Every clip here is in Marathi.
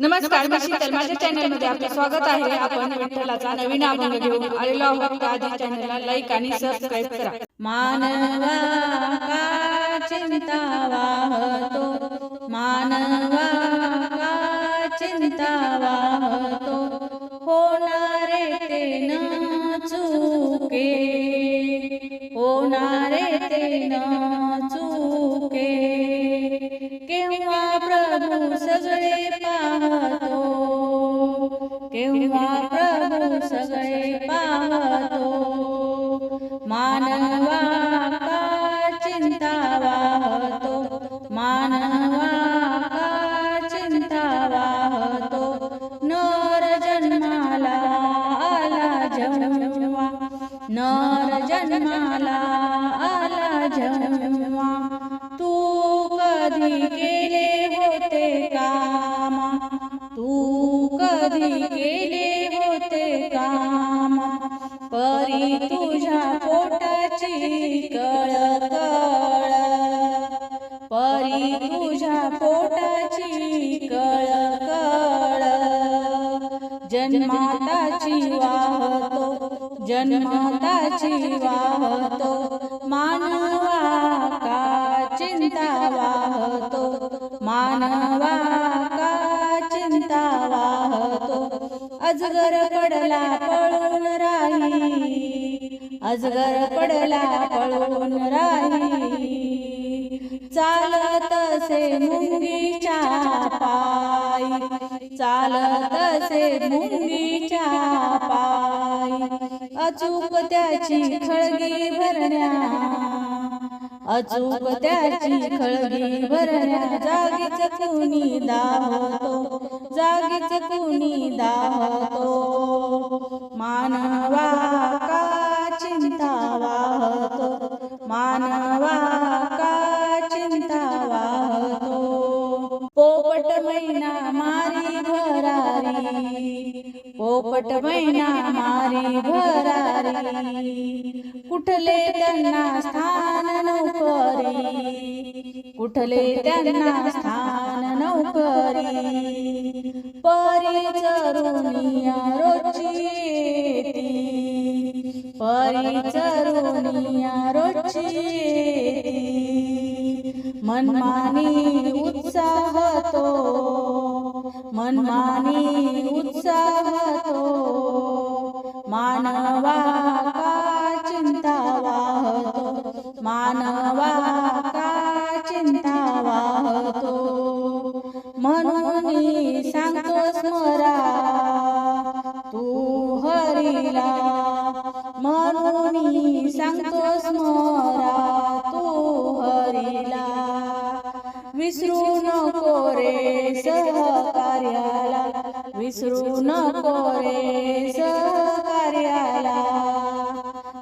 नमस्कार मी शीतल माझ्या चॅनलमध्ये आपले स्वागत आहे. आपण विठ्ठलाचा नवीन अभंग घेऊन आलेलो आहोत. आधी चॅनलला लाईक आणि सबस्क्राईब करा. मानवा का चिंता वाहतो. मानवा का चिंता वाहतो. होणारे ते न चुके. होणारे ते न चुके. केव्हा केव्हा प्रभू सगळे पाहतो मानवा का चिंता वाहतो? मानवा का चिंता वाहतो? नर जन्माला आला जेव्हा नर जन्माला तू गेले होते काम. परी तुझ्या पोटाची कळ कळ परी तुझ्या पोटाची कळ कळ जन्माताची वाहतो जन्माताची वाहतो. मानवा का चिंता वाहतो? मानवा अजगर पडला पळून राही. अजगर पडला पळून राही. चालत से मुंगीच्या पायी. चालत से मुंगीच्या पायी. अचूक त्याची खळगी भरण्या. अचूक त्याची खळगी भरण्या. जागीच कुणी दाहतो जागीच कुणी दाहतो मानवा का चिंता वाहतो? मानवा का चिंता वाहतो? पोपट मैना मारी भरारी पोपट मैना मारी भरारी कुठले त्यांना स्थान नोकरी? कुठले त्यांना स्थान नौकरी. परी चरुनिया रोजची येती. परी चरुनिया रोजची येती. मनमानी उत्साह तो. मनमानी उत्साह तो. मानवा हरीला म्हणून सांगतो स्मरा तू हरीला. विसरू नको रे सहकार्याला. विसरू नको रे सहकार्याला.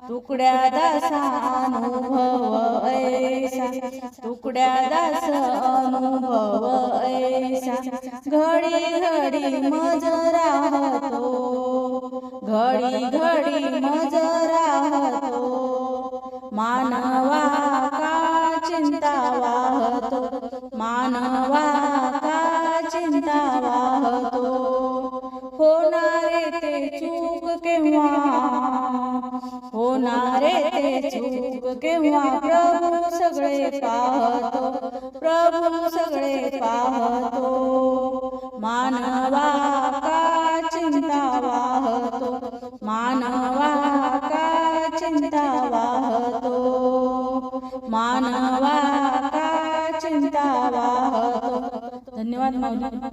तुकड्या दासा अनुभव ऐसा. तुकड्या दास अनुभव ऐसा. घडी घडी मज राहतो घडी घडी मज राहतो. मानवा का चिंता वाहतो? मानवा का चिंता वाहतो? होणारे ते चूक केव्हा? होणारे ते चूक केव्हा? प्रभू सगळे पाहतो. प्रभू सगळे पाहतो. मानवा वाहतो. मानवा का चिंता वाहतो. धन्यवाद माऊली.